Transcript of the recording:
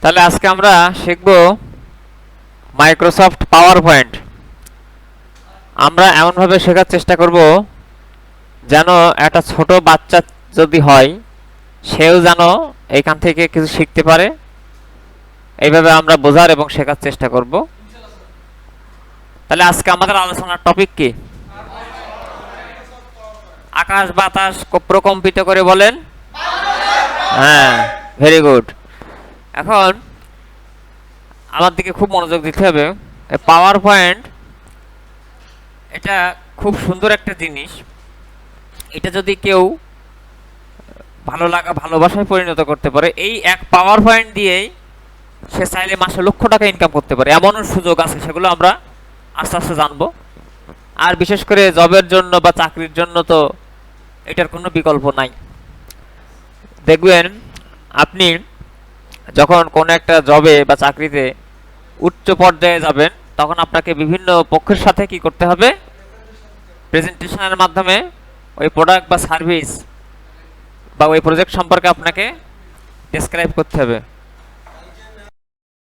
তাহলে আজকে আমরা শিখব মাইক্রোসফট পাওয়ার পয়েন্ট আমরা এমনভাবে শেখার চেষ্টা করব যেন একটা ছোট বাচ্চা যদি হয়, সেও যেন এখান থেকে কিছু শিখতে পারে। এইভাবে আমরা বোঝার এবং শেখার চেষ্টা করব। তাহলে আজকে আমাদের আলোচনার টপিক কি? আকাশ বাতাস প্রকম্পিত করে বলেন? হ্যাঁ ভেরি গুড এখন আমার দিকে খুব মনোযোগ দিতে হবে। পাওয়ার পয়েন্ট এটা খুব সুন্দর একটা জিনিস। এটা যদি কেউ ভালো লাগা, ভালোবাসায় পরিণত করতে পারে, এই এক পাওয়ার পয়েন্ট দিয়েই সে চাইলে মাসে লক্ষ টাকা ইনকাম করতে পারে। এমনও সুযোগ আছে, সেগুলো আমরা আস্তে আস্তে জানব। আর বিশেষ করে জবের জন্য বা চাকরির জন্য তো এটার কোনো বিকল্প নাই। দেখবেন, আপনি যখন কোনো একটা জবে বা চাকরিতে উচ্চ পর্যায়ে যাবেন, তখন আপনাকে বিভিন্ন পক্ষের সাথে কি করতে হবে? প্রেজেন্টেশনের মাধ্যমে ওই প্রোডাক্ট বা সার্ভিস বা ওই প্রজেক্ট সম্পর্কে আপনাকে ডেসক্রাইব করতে হবে।